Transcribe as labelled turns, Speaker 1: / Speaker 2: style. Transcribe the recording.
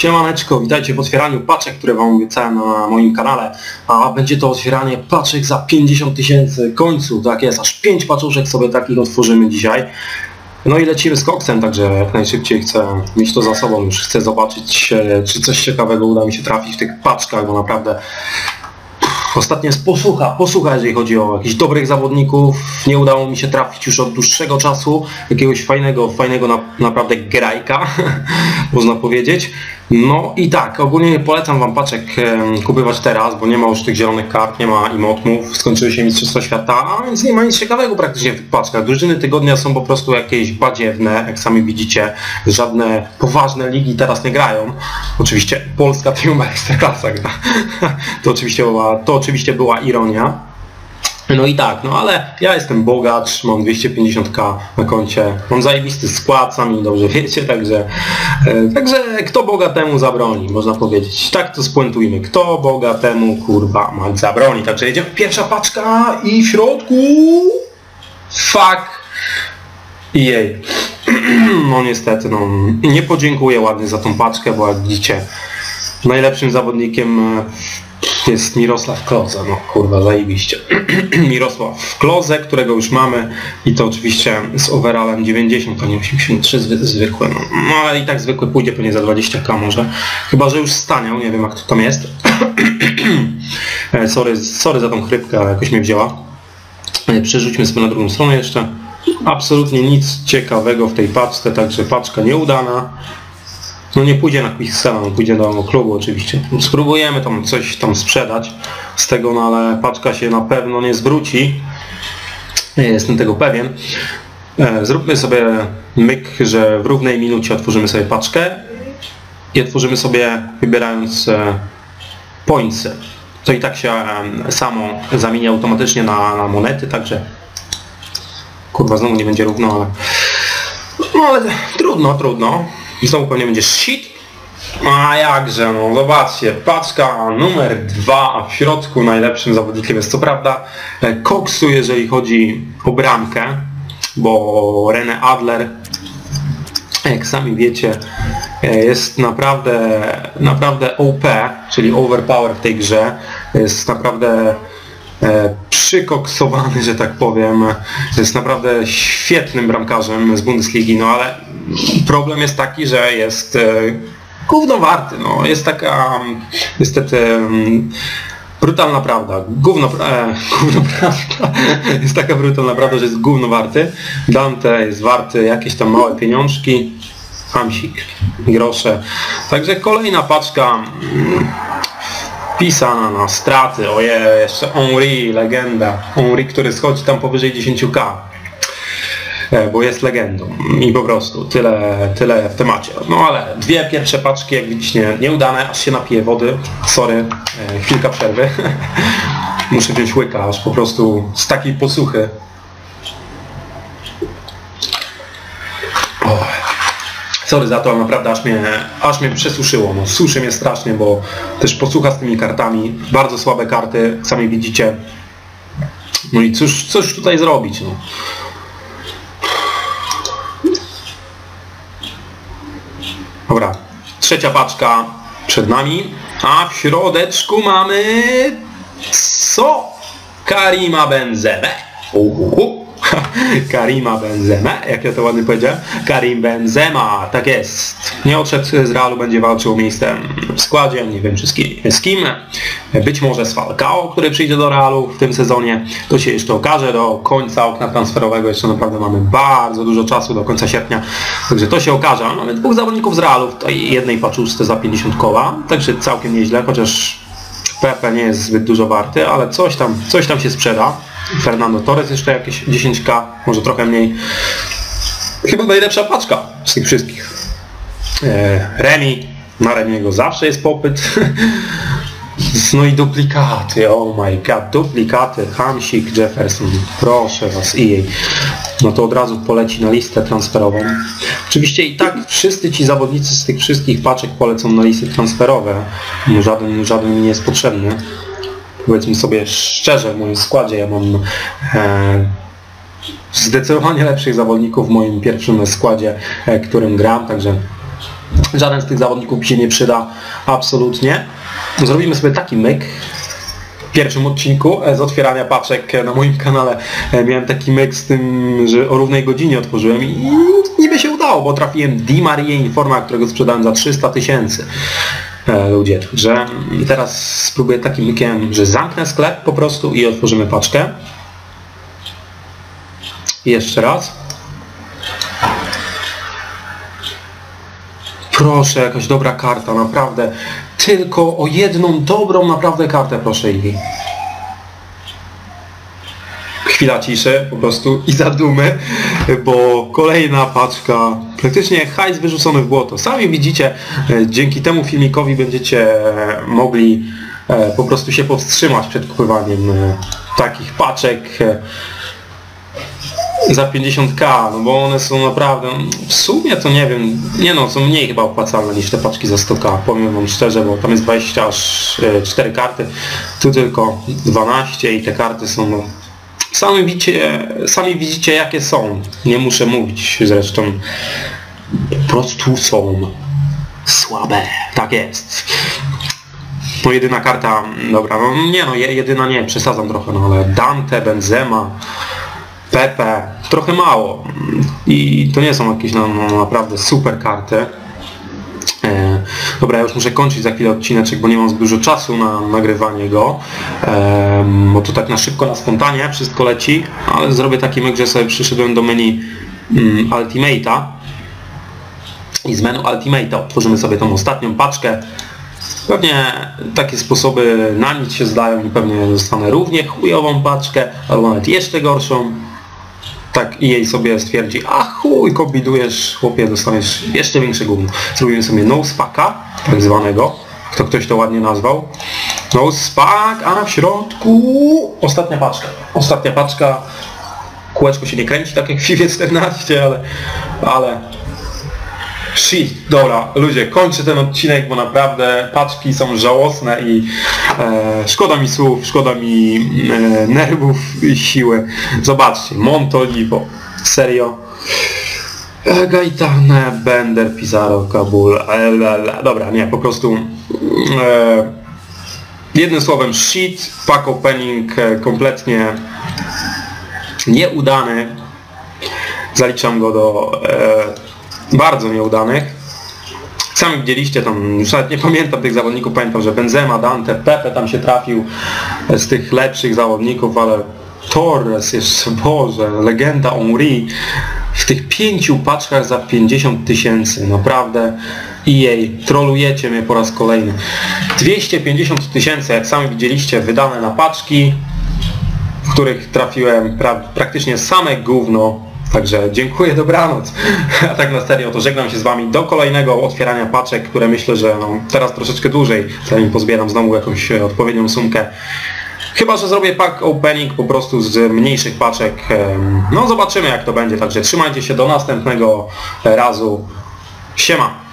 Speaker 1: Siemaneczko, witajcie w otwieraniu paczek, które wam obiecałem na moim kanale, a będzie to otwieranie paczek za 50 tysięcy końcu, tak jest, aż 5 paczuszek sobie takich otworzymy dzisiaj. No i lecimy z koksem, także jak najszybciej chcę mieć to za sobą, już chcę zobaczyć, e, czy coś ciekawego uda mi się trafić w tych paczkach, bo naprawdę Ostatnio jest posłucha, posłucha jeżeli chodzi o jakichś dobrych zawodników. Nie udało mi się trafić już od dłuższego czasu jakiegoś fajnego, fajnego na, naprawdę grajka, można powiedzieć. No i tak, ogólnie nie polecam Wam paczek kupywać teraz, bo nie ma już tych zielonych kart, nie ma emotmów, skończyły się Mistrzostwa Świata, a więc nie ma nic ciekawego praktycznie w paczkach. Drużyny tygodnia są po prostu jakieś badziewne, jak sami widzicie, żadne poważne ligi teraz nie grają. Oczywiście Polska Team Ekstraklasa gra. to, oczywiście była, to oczywiście była ironia. No i tak, no ale ja jestem bogacz, mam 250k na koncie, mam zajebisty skład, sami dobrze wiecie, także, e, także kto Boga temu zabroni, można powiedzieć. Tak to spuentujmy, kto Boga temu kurwa ma zabroni. Także jedziemy, pierwsza paczka i w środku fuck i jej. No niestety, no nie podziękuję ładnie za tą paczkę, bo jak widzicie najlepszym zawodnikiem e, jest Mirosław Kloze, no kurwa, zajebiście. Mirosław Kloze, którego już mamy i to oczywiście z overallem 90, a nie 83 zwy, zwykłe, no. no ale i tak zwykły pójdzie pewnie za 20k może, chyba że już staniał, nie wiem jak to tam jest. E, sorry, sorry za tą chrypkę, ale jakoś mnie wzięła. E, przerzućmy sobie na drugą stronę jeszcze. Absolutnie nic ciekawego w tej paczce, także paczka nieudana. No nie pójdzie na Quicksella, no pójdzie do klubu oczywiście. Spróbujemy tam coś tam sprzedać z tego, no ale paczka się na pewno nie zwróci. Jestem tego pewien. E, zróbmy sobie myk, że w równej minucie otworzymy sobie paczkę i otworzymy sobie wybierając e, pointsy. To i tak się samo zamienia automatycznie na, na monety, także kurwa znowu nie będzie równo, ale no ale trudno, trudno. I znowu pewnie będzie shit. A jakże, no zobaczcie, paczka numer dwa, a w środku najlepszym zawodnikiem jest co prawda Koksu, jeżeli chodzi o bramkę, bo René Adler, jak sami wiecie, jest naprawdę, naprawdę OP, czyli overpower w tej grze. Jest naprawdę e, przykoksowany, że tak powiem. Jest naprawdę świetnym bramkarzem z Bundesligi, no ale problem jest taki, że jest e, gówno warty, no. Jest taka niestety mm, brutalna prawda. Gówno, e, gówno prawda. Jest taka brutalna prawda, że jest gówno warty. Dante jest warty jakieś tam małe pieniążki. Hamsik, grosze. Także kolejna paczka mm, pisana na straty. Oje, jeszcze Henri, legenda. Henri, który schodzi tam powyżej 10k. E, bo jest legendą i po prostu tyle, tyle w temacie. No ale dwie pierwsze paczki, jak widzicie, nieudane, aż się napiję wody. Sorry, e, chwilka przerwy. Muszę wziąć łyka, aż po prostu z takiej posłuchy. O. Sorry za to, ale naprawdę aż mnie, aż mnie przesuszyło. No, suszy mnie strasznie, bo też posłucha z tymi kartami. Bardzo słabe karty, sami widzicie. No i cóż, cóż tutaj zrobić? No. Dobra, trzecia paczka przed nami, a w środeczku mamy co? Karima Benzemę. Uhuhu. Karima Benzema, jak ja to ładnie powiedziałem. Karim Benzema, tak jest. Nie odszedł z Realu, będzie walczył o miejsce w składzie, nie wiem czy z kim. Z kim. Być może z Falcao, który przyjdzie do Realu w tym sezonie. To się jeszcze okaże do końca okna transferowego. Jeszcze naprawdę mamy bardzo dużo czasu do końca sierpnia. Także to się okaże. Mamy dwóch zawodników z Realu w jednej paczuszce za 50 koła. Także całkiem nieźle, chociaż Pepe nie jest zbyt dużo warty, ale coś tam, coś tam się sprzeda. Fernando Torres jeszcze jakieś 10k, może trochę mniej. Chyba najlepsza paczka z tych wszystkich. E, Remi, na Remiego zawsze jest popyt. No i duplikaty, oh my god, duplikaty, Hamsik, Jefferson, proszę was, jej. No to od razu poleci na listę transferową. Oczywiście i tak wszyscy ci zawodnicy z tych wszystkich paczek polecą na listy transferowe. Żaden, żaden mi nie jest potrzebny powiedzmy sobie szczerze, w moim składzie ja mam e, zdecydowanie lepszych zawodników w moim pierwszym składzie, e, którym gram, także Żaden z tych zawodników mi się nie przyda absolutnie. Zrobimy sobie taki myk. W pierwszym odcinku e, z otwierania paczek e, na moim kanale e, miałem taki myk z tym, że o równej godzinie otworzyłem i niby się udało, bo trafiłem Di Maria Informa, którego sprzedałem za 300 tysięcy ludzie. Także teraz spróbuję takim mykiem, że zamknę sklep po prostu i otworzymy paczkę. Jeszcze raz. Proszę, jakaś dobra karta, naprawdę. Tylko o jedną dobrą naprawdę kartę proszę jej. Chwila ciszy po prostu i zadumy, bo kolejna paczka, praktycznie hajs wyrzucony w błoto. Sami widzicie, e, dzięki temu filmikowi będziecie e, mogli e, po prostu się powstrzymać przed kupywaniem takich paczek za 50k, no bo one są naprawdę, w sumie to nie wiem, nie no, są mniej chyba opłacalne niż te paczki za 100k, powiem wam szczerze, bo tam jest 24 karty, tu tylko 12 i te karty są, no, sami widzicie, sami widzicie jakie są, nie muszę mówić zresztą, po prostu są słabe, tak jest. No jedyna karta, dobra, no nie no, jedyna nie, przesadzam trochę, no ale Dante, Benzema, Pepe, trochę mało. I to nie są jakieś no, no, naprawdę super karty. Dobra, ja już muszę kończyć za chwilę odcineczek, bo nie mam zbyt dużo czasu na nagrywanie go, bo to tak na szybko, na spontanie wszystko leci, ale zrobię taki myk, że sobie przyszedłem do menu mm, Ultimate'a i z menu Ultimate'a otworzymy sobie tą ostatnią paczkę. Pewnie takie sposoby na nic się zdają i pewnie dostanę równie chujową paczkę, albo nawet jeszcze gorszą tak i jej sobie stwierdzi, a chuj, kombinujesz, chłopie, dostaniesz jeszcze większe gówno. Zrobimy sobie no spaka, tak zwanego, kto ktoś to ładnie nazwał. No spak, a w środku ostatnia paczka. Ostatnia paczka, kółeczko się nie kręci, tak jak w FIFA 14, ale, ale Shit, dobra, ludzie, kończę ten odcinek, bo naprawdę paczki są żałosne i e, szkoda mi słów, szkoda mi e, nerwów i siły. Zobaczcie, Montolivo, serio. Gaitane, Bender, Pizarro, Kabul, e, dobra, nie, po prostu e, jednym słowem shit, pack opening e, kompletnie nieudany. Zaliczam go do e, bardzo nieudanych. Sami widzieliście tam, już nawet nie pamiętam tych zawodników, pamiętam, że Benzema, Dante, Pepe tam się trafił z tych lepszych zawodników, ale Torres jeszcze, Boże, legenda Henri w tych pięciu paczkach za 50 tysięcy, naprawdę jej, trolujecie mnie po raz kolejny. 250 tysięcy, jak sami widzieliście, wydane na paczki, w których trafiłem pra praktycznie same gówno, Także dziękuję, dobranoc. A tak na serio, to żegnam się z Wami do kolejnego otwierania paczek, które myślę, że no, teraz troszeczkę dłużej, zanim pozbieram znowu jakąś e, odpowiednią sumkę. Chyba, że zrobię pack opening po prostu z mniejszych paczek. No zobaczymy jak to będzie, także trzymajcie się do następnego razu. Siema!